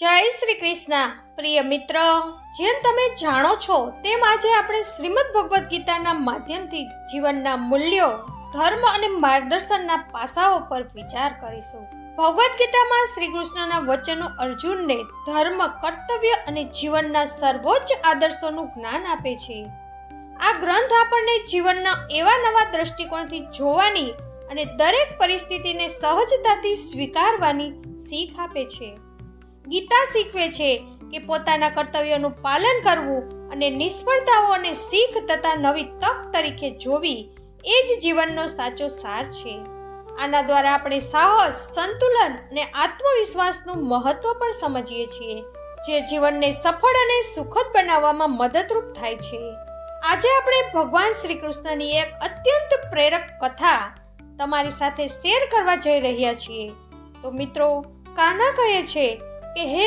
જય શ્રી કૃષ્ણ. પ્રિય મિત્ર, જેમ તમે જાણો છો, તેમ આજે આપણે શ્રીમદ ભગવદ્ ગીતાના માધ્યમથી જીવનના મૂલ્યો, ધર્મ અને માર્ગદર્શનના પાસાઓ પર વિચાર કરીશું. ભગવદ્ ગીતામાં શ્રી કૃષ્ણના વચનો અર્જુનને ધર્મ, કર્તવ્ય અને જીવનના સર્વોચ્ચ આદર્શોનું જ્ઞાન આપે છે. આ ગ્રંથ આપણને જીવનના એવા નવા દ્રષ્ટિકોણથી જોવાની અને દરેક પરિસ્થિતિને સહજતાથી સ્વીકારવાની શીખ આપે છે. ગીતા શીખવે છે કે પોતાના કર્તવ્યોનું પાલન કરવું અને નિષ્ફળતાઓને શીખ તથા નવી તક તરીકે જોવી એ જ જીવનનો સાચો સાર છે. આના દ્વારા આપણે સાહસ, સંતુલન અને આત્મવિશ્વાસનું મહત્વ પણ સમજીએ છીએ, જે જીવનને સફળ અને સુખદ બનાવવામાં મદદરૂપ થાય છે. આજે આપણે ભગવાન શ્રી કૃષ્ણની એક અત્યંત પ્રેરક કથા તમારી સાથે શેર કરવા જઈ રહ્યા છીએ. તો મિત્રો, કાના કહે છે કે હે